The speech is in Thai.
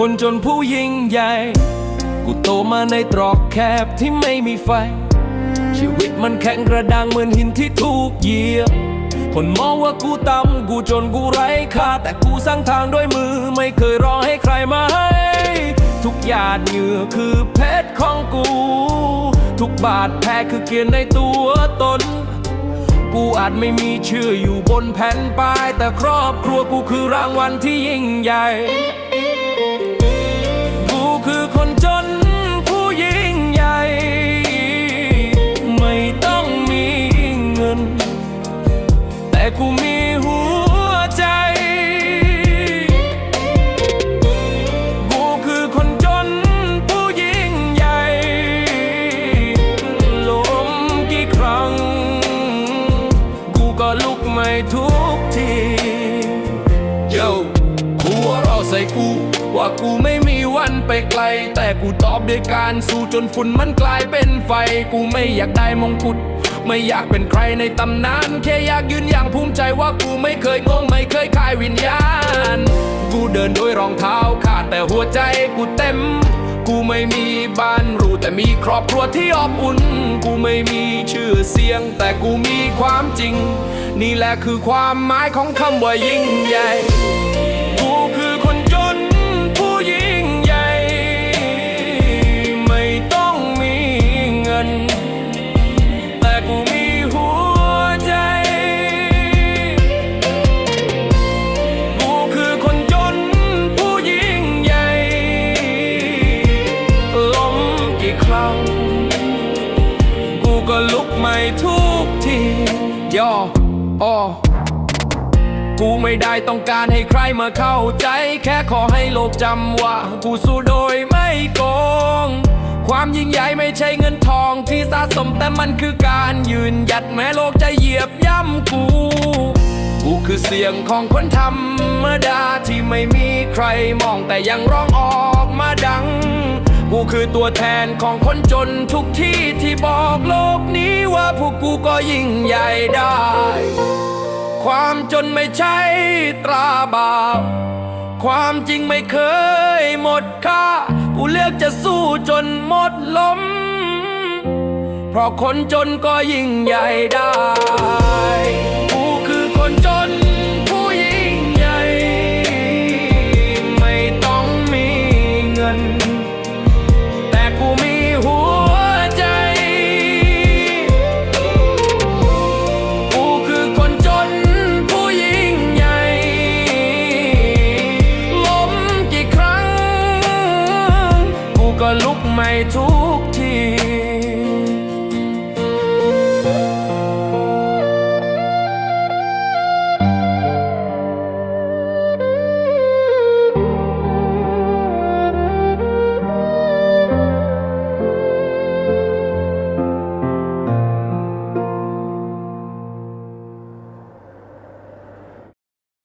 คนจนผู้ยิ่งใหญ่ กูโตมาในตรอกแคบที่ไม่มีไฟ ชีวิตมันแข็งกระด้างเหมือนหินที่ถูกเหยียบ คนมองว่ากูต่ำกูจนกูไร้ค่า แต่กูสร้างทางด้วยมือไม่เคยรอให้ใครมาให้ ทุกหยาดเหงื่อคือเพชรของกู ทุกบาทแพ้คือเกียรติในตัวตนกูอาจไม่มีชื่ออยู่บนแผ่นป้าย แต่ครอบครัวกูคือรางวัลที่ยิ่งใหญ่ ทุกทีโยกูหัวเราใส่กู ว่ากูไม่มีวันไปไกล แต่กูตอบด้วยการสู้จนฝุ่นมันกลายเป็นไฟ กูไม่อยากได้มงกุฎไม่อยากเป็นใครในตำนาน แค่อยากยืนอย่างภูมิใจว่ากูไม่เคยงงไม่เคยคายวิญญาณ กูเดินด้วยรองเท้าขาดแต่หัวใจกูเต็ม กูไม่มีบ้านรูแต่มีครอบครัวที่อบอุ่น กูไม่มีชื่อเสียง แต่กูมีความจริง นี่แหละคือความหมายของคำว่ายิ่งใหญ่กูคือคนจนผู้ยิ่งใหญ่ ไม่ต้องมีเงิน แต่กูมีหัวใจ กูคือคนจนผู้ยิ่งใหญ่ล้มกี่ครั้ง กูก็ลุกไม่ทุกทีย่อ ออกูไม่ได้ต้องการให้ใครมาเข้าใจ แค่ขอให้โลกจำว่า กูสู้โดยไม่โกง ความยิ่งใหญ่ไม่ใช่เงินทองที่สะสมแต่มันคือการยืนหยัดแม้โลกจะเหยียบย่ำกู กูคือเสียงของคนธรรมดาที่ไม่มีใครมองแต่ยังร้องออกมาดัง กูคือตัวแทนของคนจนทุกที่ที่บอกโลกนี้ว่าพวกกูก็ยิ่งใหญ่ได้ ความจนไม่ใช่ตราบาปความจริงไม่เคยหมดค่า กูเลือกจะสู้จนหมดลม เพราะคนจนก็ยิ่งใหญ่ได้็ลุกใหม่ทุกที